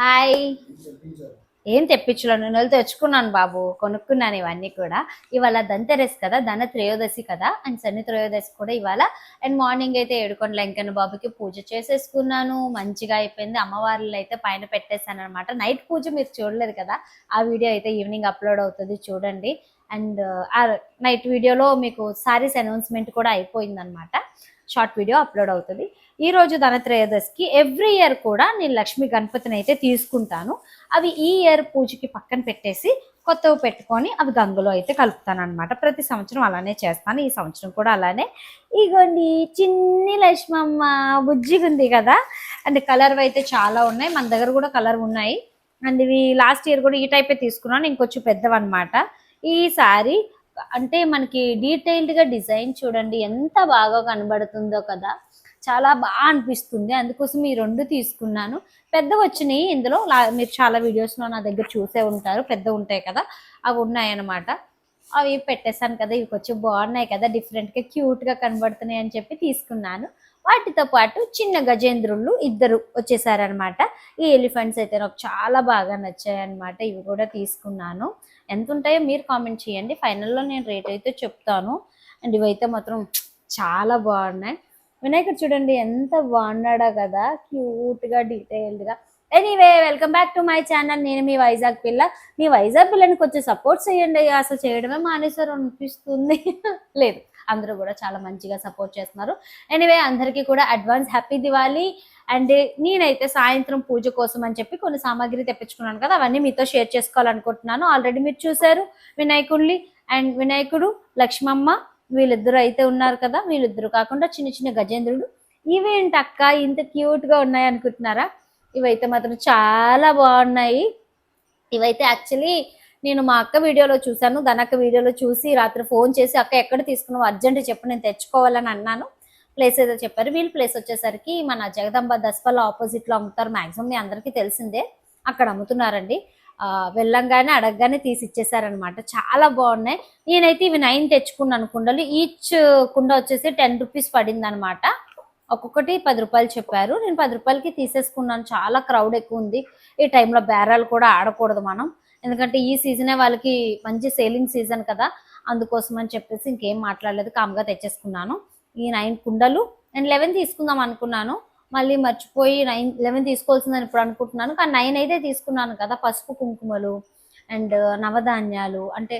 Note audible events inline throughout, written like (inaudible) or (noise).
Hi. ఏం తెప్పించలో? నేను వెళ్ళి తెచ్చుకున్నాను బాబు. కొనుక్కున్నాను ఇవన్నీ కూడా. ఇవాళ ధనతెరస్ కదా ధన త్రయోదశి కదా అండ్ శని త్రయోదశి కూడా ఇవాళ. అండ్ మార్నింగ్ అయితే ఏడుకొండ వెంకన్న బాబుకి పూజ చేసేసుకున్నాను. మంచిగా అయిపోయింది. అమ్మవార్లు అయితే పైన పెట్టేశాను అనమాట నైట్ పూజ మీరు చూడలేదు కదా ఆ వీడియో అయితే ఈవినింగ్ అప్లోడ్ అవుతుంది చూడండి. అండ్ ఆ నైట్ వీడియోలో మీకు సారీస్ అనౌన్స్మెంట్ కూడా అయిపోయింది అనమాట షార్ట్ వీడియో అప్లోడ్ అవుతుంది. ఈ రోజు ధనత్రయోదశికి ఎవ్రీ ఇయర్ కూడా నేను లక్ష్మీ గణపతిని అయితే తీసుకుంటాను. అవి ఈ ఇయర్ పూజకి పక్కన పెట్టేసి కొత్తవి పెట్టుకొని అవి గంగులో అయితే కలుపుతాను అనమాట ప్రతి సంవత్సరం అలానే చేస్తాను. ఈ సంవత్సరం కూడా అలానే. ఇగోండి చిన్ని లక్ష్మమ్మ బుజ్జిగా ఉంది కదా? అండ్ కలర్ అయితే చాలా ఉన్నాయి. మన దగ్గర కూడా కలర్ ఉన్నాయి. అండ్ ఇవి లాస్ట్ ఇయర్ కూడా ఈ టైపే తీసుకున్నాను. ఇంకొంచెం పెద్దవన్నమాట. ఈ సారీ అంటే మనకి డీటెయిల్డ్గా డిజైన్ చూడండి. ఎంత బాగా కనబడుతుందో కదా? చాలా బాగా అనిపిస్తుంది. అందుకోసం ఈ రెండు తీసుకున్నాను. పెద్ద వచ్చినాయి. ఇందులో లా- మీరు చాలా వీడియోస్లో నా దగ్గర చూసే ఉంటారు. పెద్ద ఉంటాయి కదా అవి ఉన్నాయన్నమాట. అవి పెట్టేశాను కదా ఇవి కొంచెం బాగున్నాయి కదా డిఫరెంట్గా క్యూట్గా క్యూట్గా కనబడుతున్నాయి అని చెప్పి తీసుకున్నాను. వాటితో పాటు చిన్న గజేంద్రుళ్ళు ఇద్దరు వచ్చేసారనమాట ఈ ఎలిఫెంట్స్ అయితే నాకు చాలా బాగా నచ్చాయి అనమాట ఇవి కూడా తీసుకున్నాను. ఎంత ఉంటాయో మీరు కామెంట్ చేయండి. ఫైనల్లో నేను రేట్ అయితే చెప్తాను. అండ్ ఇవైతే మాత్రం చాలా బాగున్నాయి. వినాయకుడు చూడండి ఎంత బాగున్నాడా కదా క్యూట్గా డీటెయిల్డ్గా anyway welcome back to my channel. నేను మీ వైజాగ్ పిల్ల. మీ వైజాగ్ పిల్లని కొంచెం సపోర్ట్ చేయండి. అసలు చేయడమే మానేశారు అనిపిస్తుంది. (laughs) లేదు అందరూ కూడా చాలా మంచిగా సపోర్ట్ చేస్తున్నారు. ఎనీవే అందరికీ కూడా అడ్వాన్స్ హ్యాపీ దివాలి అండ్ నేనైతే సాయంత్రం పూజ కోసం అని చెప్పి కొన్ని సామాగ్రి తెప్పించుకున్నాను కదా అవన్నీ మీతో షేర్ చేసుకోవాలనుకుంటున్నాను. ఆల్రెడీ మీరు చూసారు వినాయకుడిని అండ్ వినాయకుడు లక్ష్మమ్మ వీళ్ళిద్దరు అయితే ఉన్నారు కదా వీళ్ళిద్దరు కాకుండా చిన్న చిన్న గజేంద్రుడు. ఇవేంటి అక్క ఇంత క్యూట్గా ఉన్నాయి అనుకుంటున్నారా? ఇవైతే మాత్రం చాలా బాగున్నాయి. ఇవైతే యాక్చువల్లీ నేను మా అక్క వీడియోలో చూశాను ధనక్క వీడియోలో చూసి రాత్రి ఫోన్ చేసి అక్క ఎక్కడ తీసుకున్నావు? అర్జెంట్ చెప్పు నేను తెచ్చుకోవాలని అన్నాను. ప్లేస్ ఏదో చెప్పారు. వీళ్ళ ప్లేస్ వచ్చేసరికి మన జగదంబ దసపల్ల ఆపోజిట్లో అమ్ముతారు మాక్సిమం మీ అందరికీ తెలిసిందే. అక్కడ అమ్ముతున్నారండి. వెళ్ళంగానే అడగగానే తీసి ఇచ్చేసారనమాట చాలా బాగున్నాయి. నేనైతే ఇవి నైన్ తెచ్చుకున్నాను కుండలు. ఈచ్ కుండ వచ్చేసి టెన్ రూపీస్ పడింది అనమాట ఒక్కొక్కటి పది రూపాయలు చెప్పారు. నేను పది రూపాయలకి తీసేసుకున్నాను. చాలా క్రౌడ్ ఎక్కువ ఉంది. ఈ టైంలో బేరాలు కూడా ఆడకూడదు మనం. ఎందుకంటే ఈ సీజనే వాళ్ళకి మంచి సేలింగ్ సీజన్ కదా. అందుకోసం అని చెప్పేసి ఇంకేం మాట్లాడలేదు. కామ్గా తెచ్చేసుకున్నాను. ఈ నైన్ కుండలు. నేను లెవెన్ తీసుకుందాం అనుకున్నాను. మళ్ళీ మర్చిపోయి నైన్ లెవెన్ తీసుకోవాల్సిందని ఇప్పుడు అనుకుంటున్నాను. కానీ నైన్ అయితే తీసుకున్నాను కదా పసుపు కుంకుమలు అండ్ నవధాన్యాలు అంటే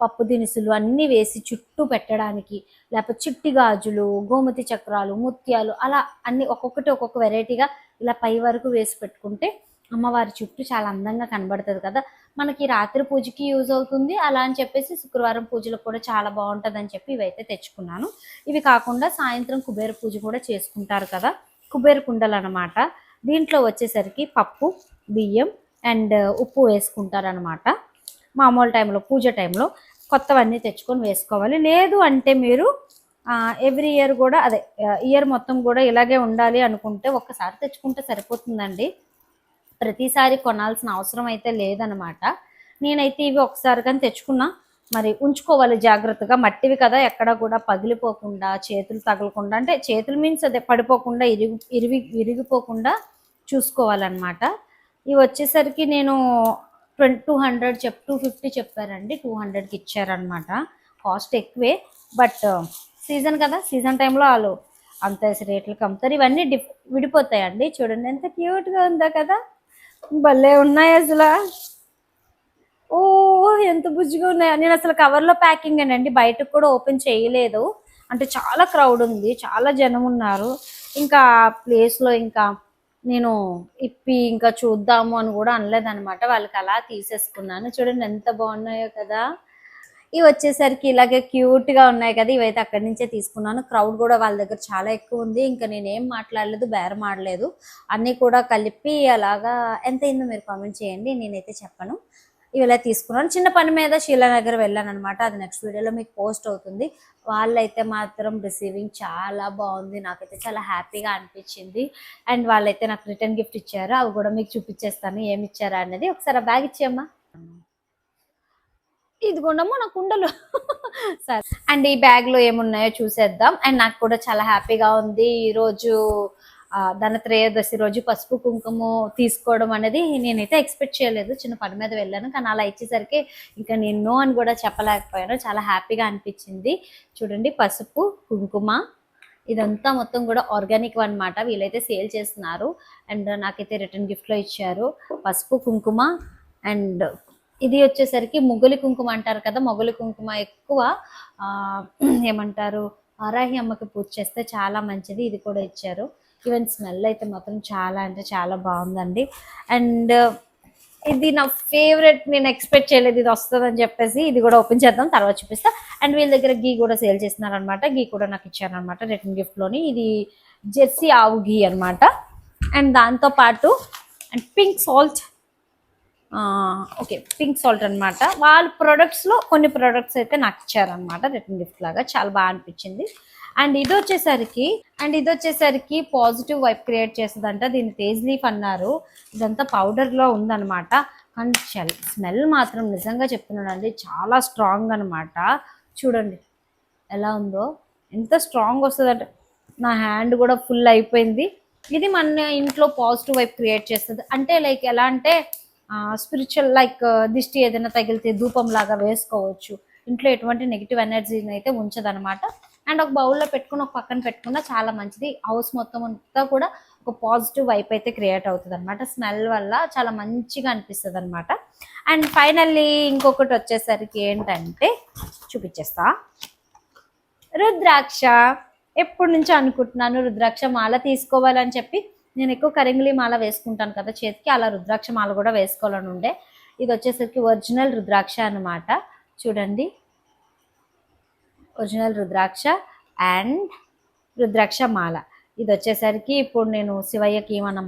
పప్పు దినుసులు అన్నీ వేసి చుట్టూ పెట్టడానికి లేకపోతే చిట్టి గాజులు గోమతి చక్రాలు ముత్యాలు అలా అన్ని ఒక్కొక్కటి ఒక్కొక్క వెరైటీగా ఇలా పై వరకు వేసి పెట్టుకుంటే అమ్మవారి చుట్టూ చాలా అందంగా కనబడుతుంది కదా. మనకి రాత్రి పూజకి యూజ్ అవుతుంది. అలా అని చెప్పేసి శుక్రవారం పూజలకు కూడా చాలా బాగుంటుంది అని చెప్పి ఇవైతే తెచ్చుకున్నాను. ఇవి కాకుండా సాయంత్రం కుబేర పూజ కూడా చేసుకుంటారు కదా. కుబేర కుండలు అనమాట దీంట్లో వచ్చేసరికి పప్పు బియ్యం అండ్ uh, ఉప్పు వేసుకుంటారనమాట మామూలు టైంలో పూజ టైంలో కొత్తవన్నీ తెచ్చుకొని వేసుకోవాలి. లేదు అంటే మీరు ఎవ్రీ ఇయర్ కూడా అదే ఇయర్ మొత్తం కూడా ఇలాగే ఉండాలి అనుకుంటే ఒక్కసారి తెచ్చుకుంటే సరిపోతుందండి. ప్రతిసారి కొనాల్సిన అవసరం అయితే లేదనమాట నేనైతే ఇవి ఒకసారి కానీ తెచ్చుకున్నా. మరి ఉంచుకోవాలి జాగ్రత్తగా. మట్టివి కదా ఎక్కడ కూడా పగిలిపోకుండా చేతులు తగలకుండా అంటే చేతులు మీన్స్ అదే పడిపోకుండా ఇరిగి ఇరిగి విరిగిపోకుండా చూసుకోవాలన్నమాట. ఇవి వచ్చేసరికి నేను ట్వంటీ టూ హండ్రెడ్ చెప్ టూ ఫిఫ్టీ చెప్పారండి. టూ హండ్రెడ్కి ఇచ్చారనమాట కాస్ట్ ఎక్కువే. బట్ సీజన్ కదా సీజన్ టైంలో వాళ్ళు అంత రేట్లకు అమ్ముతారు ఇవన్నీ డిఫ్ విడిపోతాయండి. చూడండి ఎంత క్యూట్గా ఉందో కదా. భలే ఉన్నాయి అసలు. ఎంత బుజ్జిగా ఉన్నాయి. నేను అసలు కవర్లో ప్యాకింగ్ అండి బయటకు కూడా ఓపెన్ చేయలేదు. అంటే చాలా క్రౌడ్ ఉంది చాలా జనం ఉన్నారు. ఇంకా ప్లేస్లో ఇంకా నేను ఇప్పి ఇంకా చూద్దాము అని కూడా అనలేదన్నమాట. వాళ్ళకి అలా తీసేసుకున్నాను. చూడండి ఎంత బాగున్నాయో కదా. ఇవి వచ్చేసరికి ఇలాగే క్యూట్గా ఉన్నాయి కదా ఇవైతే అక్కడి నుంచే తీసుకున్నాను. క్రౌడ్ కూడా వాళ్ళ దగ్గర చాలా ఎక్కువ ఉంది. ఇంకా నేనేం మాట్లాడలేదు బేరం ఆడలేదు. అన్నీ కూడా కలిపి అలాగా ఎంత అయిందో మీరు కామెంట్ చేయండి. నేనైతే చెప్పను. ఇలా తీసుకున్నాను. చిన్న పని మీద శీలానగర్ వెళ్ళాను అనమాట అది నెక్స్ట్ వీడియోలో మీకు పోస్ట్ అవుతుంది. వాళ్ళైతే మాత్రం రిసీవింగ్ చాలా బాగుంది. నాకైతే చాలా హ్యాపీగా అనిపించింది. అండ్ వాళ్ళైతే నాకు రిటర్న్ గిఫ్ట్ ఇచ్చారు. అవి కూడా మీకు చూపించేస్తాను ఏమి ఇచ్చారా అనేది ఒకసారి ఆ బ్యాగ్ ఇచ్చేయమ్మా. ఇదిగోండమ్మా నా కుండలు. (laughs) సరే. అండ్ ఈ బ్యాగ్లో ఏమున్నాయో చూసేద్దాం. అండ్ నాకు కూడా చాలా హ్యాపీగా ఉంది. ఈరోజు ధనత్రయోదశి రోజు పసుపు కుంకుమ తీసుకోవడం అనేది నేనైతే ఎక్స్పెక్ట్ చేయలేదు. చిన్న పని మీద వెళ్ళాను. కానీ అలా ఇచ్చేసరికి ఇంకా నేను నో అని కూడా చెప్పలేకపోయాను. చాలా హ్యాపీగా అనిపించింది. చూడండి పసుపు కుంకుమ ఇదంతా మొత్తం కూడా ఆర్గానిక్ అన్నమాట. వీళ్ళైతే సేల్ చేస్తున్నారు. అండ్ నాకైతే రిటర్న్ గిఫ్ట్లో ఇచ్చారు. పసుపు కుంకుమ అండ్ ఇది వచ్చేసరికి మొగలి కుంకుమ అంటారు కదా. మొగలి కుంకుమ ఎక్కువ ఏమంటారు వారాహి అమ్మకి పూజ చేస్తే చాలా మంచిది. ఇది కూడా ఇచ్చారు. ఈవెన్ స్మెల్ అయితే మాత్రం చాలా అంటే చాలా బాగుందండి. అండ్ uh, ఇది నా ఫేవరెట్ నేను ఎక్స్పెక్ట్ చేయలేదు ఇది వస్తుందని చెప్పేసి ఇది కూడా ఓపెన్ చేద్దాం తర్వాత చూపిస్తా. అండ్ వీళ్ళ దగ్గర గీ కూడా సేల్ చేస్తున్నారు అనమాట గీ కూడా నాకు ఇచ్చారనమాట రిటర్న్ గిఫ్ట్లోని. ఇది జెర్సీ ఆవు గీ అనమాట అండ్ దాంతో పాటు and pink salt okay pink salt అనమాట వాళ్ళ ప్రోడక్ట్స్లో కొన్ని ప్రొడక్ట్స్ అయితే నాకు ఇచ్చారనమాట రిటర్న్ గిఫ్ట్ లాగా. చాలా బాగా అనిపించింది. అండ్ ఇది వచ్చేసరికి అండ్ ఇది వచ్చేసరికి పాజిటివ్ వైప్ క్రియేట్ చేస్తుందంట. దీన్ని తేజ్ లీఫ్ అన్నారు. ఇదంతా పౌడర్లో ఉందన్నమాట. కానీ చల్ స్మెల్ మాత్రం నిజంగా చెప్తున్నానండి చాలా స్ట్రాంగ్ అనమాట చూడండి ఎలా ఉందో. ఎంత స్ట్రాంగ్ వస్తుందంటే. నా హ్యాండ్ కూడా ఫుల్ అయిపోయింది. ఇది మన ఇంట్లో పాజిటివ్ వైపు క్రియేట్ చేస్తుంది. అంటే లైక్ ఎలా అంటే స్పిరిచువల్ లైక్ దిష్టి ఏదైనా తగిలితే ధూపం లాగా వేసుకోవచ్చు. ఇంట్లో ఎటువంటి నెగిటివ్ ఎనర్జీని అయితే ఉంచదనమాట అండ్ ఒక బౌల్లో పెట్టుకుని ఒక పక్కన పెట్టుకున్నా చాలా మంచిది. హౌస్ మొత్తం అంతా కూడా ఒక పాజిటివ్ వైప్ అయితే క్రియేట్ అవుతుంది అనమాట స్మెల్ వల్ల చాలా మంచిగా అనిపిస్తుంది అనమాట అండ్ ఫైనల్లీ ఇంకొకటి వచ్చేసరికి ఏంటంటే చూపించేస్తా రుద్రాక్ష. ఎప్పటి నుంచో అనుకుంటున్నాను రుద్రాక్ష మాల తీసుకోవాలని చెప్పి? నేను ఎక్కువ కరింగిలి మాల వేసుకుంటాను కదా చేతికి అలా రుద్రాక్ష మాల కూడా వేసుకోవాలని ఉండే. ఇది వచ్చేసరికి ఒరిజినల్ రుద్రాక్ష అనమాట చూడండి. ఒరిజినల్ రుద్రాక్ష అండ్ రుద్రాక్ష మాల ఇది వచ్చేసరికి ఇప్పుడు నేను శివయ్యకి మనం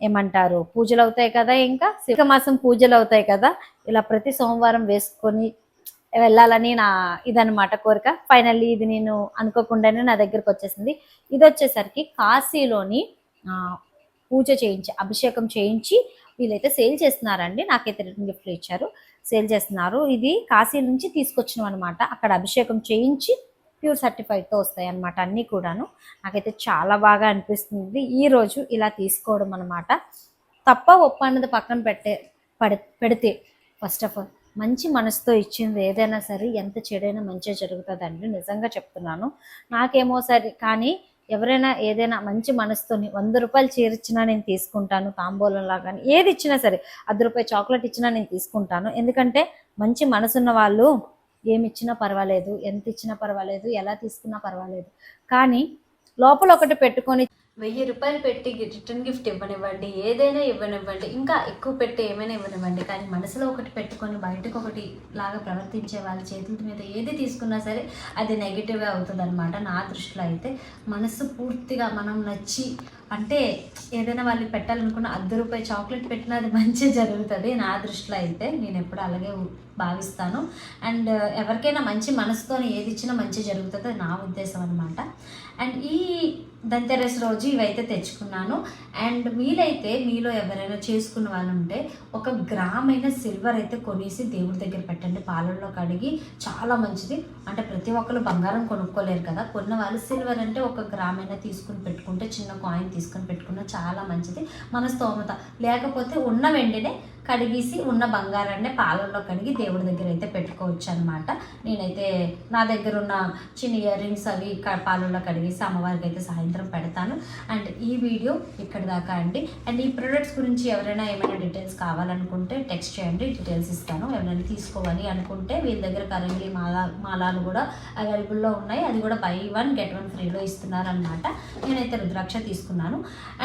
ఏమంటారు పూజలు అవుతాయి కదా ఇంకా? శివ మాసం పూజలు అవుతాయి కదా? ఇలా ప్రతి సోమవారం వేసుకొని వెళ్ళాలని నా ఇదన్నమాట కోరిక. ఫైనల్లీ ఇది నేను అనుకోకుండానే నా దగ్గరకు వచ్చేసింది. ఇది వచ్చేసరికి కాశీలోని పూజ చేయించి అభిషేకం చేయించి వీళ్ళైతే సేల్ చేస్తున్నారండి. నాకైతే రిటర్న్ గిఫ్ట్లు ఇచ్చారు. సేల్ చేస్తున్నారు. ఇది కాశీ నుంచి తీసుకొచ్చినాం అనమాట అక్కడ అభిషేకం చేయించి ప్యూర్ సర్టిఫైడ్తో వస్తాయి అనమాట అన్నీ కూడాను. నాకైతే చాలా బాగా అనిపిస్తుంది. ఈ రోజు ఇలా తీసుకోవడం అనమాట తప్ప ఒప్ప అన్నది పక్కన పెట్టే పడి పెడితే ఫస్ట్ ఆఫ్ ఆల్ మంచి మనసుతో ఇచ్చింది ఏదైనా సరే ఎంత చెడైనా మంచిగా జరుగుతుందండి. నిజంగా చెప్తున్నాను. నాకేమో సరే కానీ ఎవరైనా ఏదైనా మంచి మనసుతోని వంద రూపాయలు చీర ఇచ్చినా నేను తీసుకుంటాను తాంబూలంలా కానీ ఏది ఇచ్చినా సరే అర్ధ రూపాయి చాక్లెట్ ఇచ్చినా నేను తీసుకుంటాను. ఎందుకంటే మంచి మనసున్న వాళ్ళు ఏమి ఇచ్చినా పర్వాలేదు ఎంత ఇచ్చినా పర్వాలేదు ఎలా తీసుకున్నా పర్వాలేదు. కానీ లోపల ఒకటి పెట్టుకొని వెయ్యి రూపాయలు పెట్టి రిటర్న్ గిఫ్ట్ ఇవ్వనివ్వండి ఏదైనా ఇవ్వనివ్వండి ఇంకా ఎక్కువ పెట్టి ఏమైనా ఇవ్వనివ్వండి. కానీ మనసులో ఒకటి పెట్టుకొని బయటకు ఒకటి లాగా ప్రవర్తించే వాళ్ళ చేతుల మీద ఏది తీసుకున్నా సరే అది నెగిటివ్ అవుతుంది అనమాట నా దృష్టిలో అయితే. మనసు పూర్తిగా మనం నచ్చి అంటే ఏదైనా వాళ్ళు పెట్టాలనుకున్న అర్ధ రూపాయి చాక్లెట్ పెట్టినా అది మంచి జరుగుతుంది నా దృష్టిలో అయితే. నేను ఎప్పుడు అలాగే భావిస్తాను. అండ్ ఎవరికైనా మంచి మనసుతో ఏది ఇచ్చినా మంచి జరుగుతుంది నా ఉద్దేశం అనమాట అండ్ ఈ ధన్తెరస్ రోజు ఇవైతే తెచ్చుకున్నాను. అండ్ వీలైతే మీలో ఎవరైనా చేసుకున్న వాళ్ళు ఉంటే ఒక గ్రామైన సిల్వర్ అయితే కొనేసి దేవుడి దగ్గర పెట్టండి. పాలల్లో కడిగి చాలా మంచిది. అంటే ప్రతి ఒక్కరు బంగారం కొనుక్కోలేరు కదా. కొన్న వాళ్ళు సిల్వర్ అంటే ఒక గ్రామైనా తీసుకుని పెట్టుకుంటే చిన్న కాయిన్ తీసుకుని పెట్టుకున్న చాలా మంచిది. మన స్తోమత. లేకపోతే ఉన్న వెండినే కడిగేసి ఉన్న బంగారాన్ని పాలల్లో కడిగి దేవుడి దగ్గర అయితే పెట్టుకోవచ్చు అనమాట నేనైతే నా దగ్గర ఉన్న చిన్న ఇయర్ రింగ్స్ అవి పాలల్లో కడిగేసి అమ్మవారికి అయితే సాయంత్రం పెడతాను. అండ్ ఈ వీడియో ఇక్కడ దాకా అండి. అండ్ ఈ ప్రొడక్ట్స్ గురించి ఎవరైనా ఏమైనా డీటెయిల్స్ కావాలనుకుంటే టెక్స్ట్ చేయండి డీటెయిల్స్ ఇస్తాను. ఎవరైనా తీసుకోవాలి అనుకుంటే వీళ్ళ దగ్గర కరెంట్లీ మాలా మాలాలు కూడా అవైలబుల్లో ఉన్నాయి. అది కూడా బై వన్ గెట్ వన్ ఫ్రీలో ఇస్తున్నారు అనమాట నేనైతే రుద్రాక్ష తీసుకున్నాను.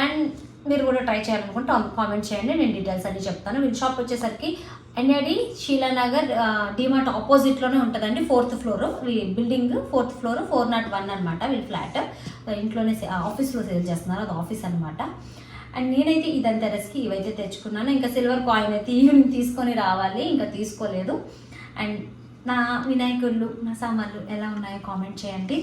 అండ్ మీరు కూడా ట్రై చేయాలనుకుంటే కామెంట్ చేయండి నేను డీటెయిల్స్ అన్ని చెప్తాను. వీళ్ళ షాప్ వచ్చేసరికి ఎన్ఐడి షీలానగర్ డిమార్ట్ ఆపోజిట్లోనే ఉంటుందండి fourth floor building fourth floor four not one అనమాట వీళ్ళ ఫ్లాట్ ఇంట్లోనే ఆఫీస్లో సేల్ చేస్తున్నారు అది ఆఫీస్ అనమాట అండ్ నేనైతే ఇదంతా రెస్కి ఇవైతే తెచ్చుకున్నాను. ఇంకా సిల్వర్ కాయిన్ అయితే ఈవినింగ్ తీసుకొని రావాలి ఇంకా తీసుకోలేదు. అండ్ నా వినాయకుళ్ళు నా సామాన్లు ఎలా ఉన్నాయో కామెంట్ చేయండి.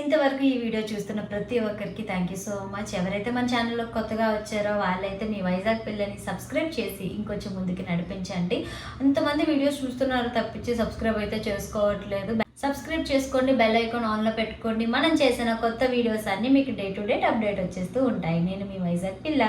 ఇంతవరకు ఈ వీడియో చూస్తున్న ప్రతి ఒక్కరికి థ్యాంక్ యూ సో మచ్ ఎవరైతే మన ఛానల్లో కొత్తగా వచ్చారో వాళ్ళైతే మీ వైజాగ్ పిల్లని సబ్స్క్రైబ్ చేసి ఇంకొంచెం ముందుకు నడిపించండి. అంతమంది వీడియోస్ చూస్తున్నారు తప్పించి సబ్స్క్రైబ్ అయితే చేసుకోవట్లేదు. సబ్స్క్రైబ్ చేసుకోండి బెల్ ఐకాన్ ఆన్లో పెట్టుకోండి. మనం చేసిన కొత్త వీడియోస్ అన్నీ మీకు డే టు డేట్ అప్డేట్ వచ్చేస్తూ ఉంటాయి. నేను మీ వైజాగ్ పిల్ల.